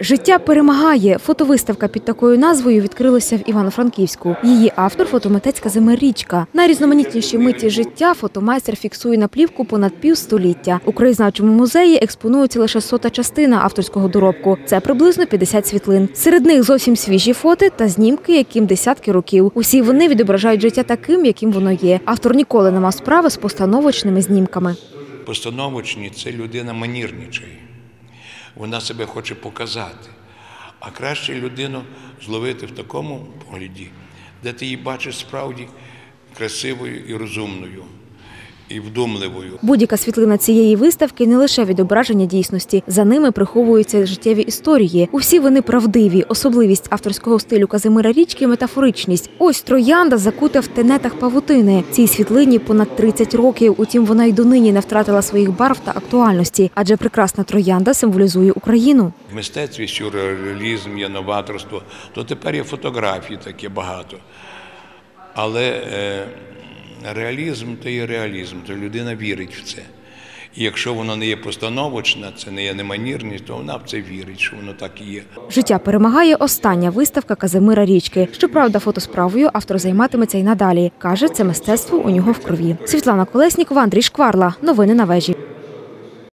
Життя перемагає. Фотовиставка під такою назвою відкрилася в Івано-Франківську. Її автор фотомитець Казимир Річка. Найрізноманітніші миті життя фотомайстер фіксує на плівку понад півстоліття. У краєзнавчому музеї експонується лише сота частина авторського доробку. Це приблизно 50 світлин. Серед них зовсім свіжі фото та знімки, яким десятки років. Усі вони відображають життя таким, яким воно є. Автор ніколи не мав справи з постановочними знімками. Постановочні це людина манірничає. Вона себе хоче показати. А краще людину зловити в такому погляді, де ти її бачиш справді красивою і розумною, і вдумливою. Будь-яка світлина цієї виставки не лише відображення дійсності. За ними приховуються життєві історії. Усі вони правдиві. Особливість авторського стилю Казимира Річки метафоричність. Ось троянда закута в тенетах павутини. Цій світлині понад 30 років. Утім, вона й донині не втратила своїх барв та актуальності, адже прекрасна троянда символізує Україну. В мистецтві сюрреалізм є новаторство, то тепер є фотографії таке багато. Але е, реалізм то є реалізм, то людина вірить в це. І якщо воно не є постановочна, це не є неманірність, то вона в це вірить, що воно так і є. Життя перемагає остання виставка Казимира Річки. Щоправда, фотосправою автор займатиметься й надалі. каже, це мистецтво у нього в крові. Світлана Колеснікова, Андрій Шкварла. Новини на вежі.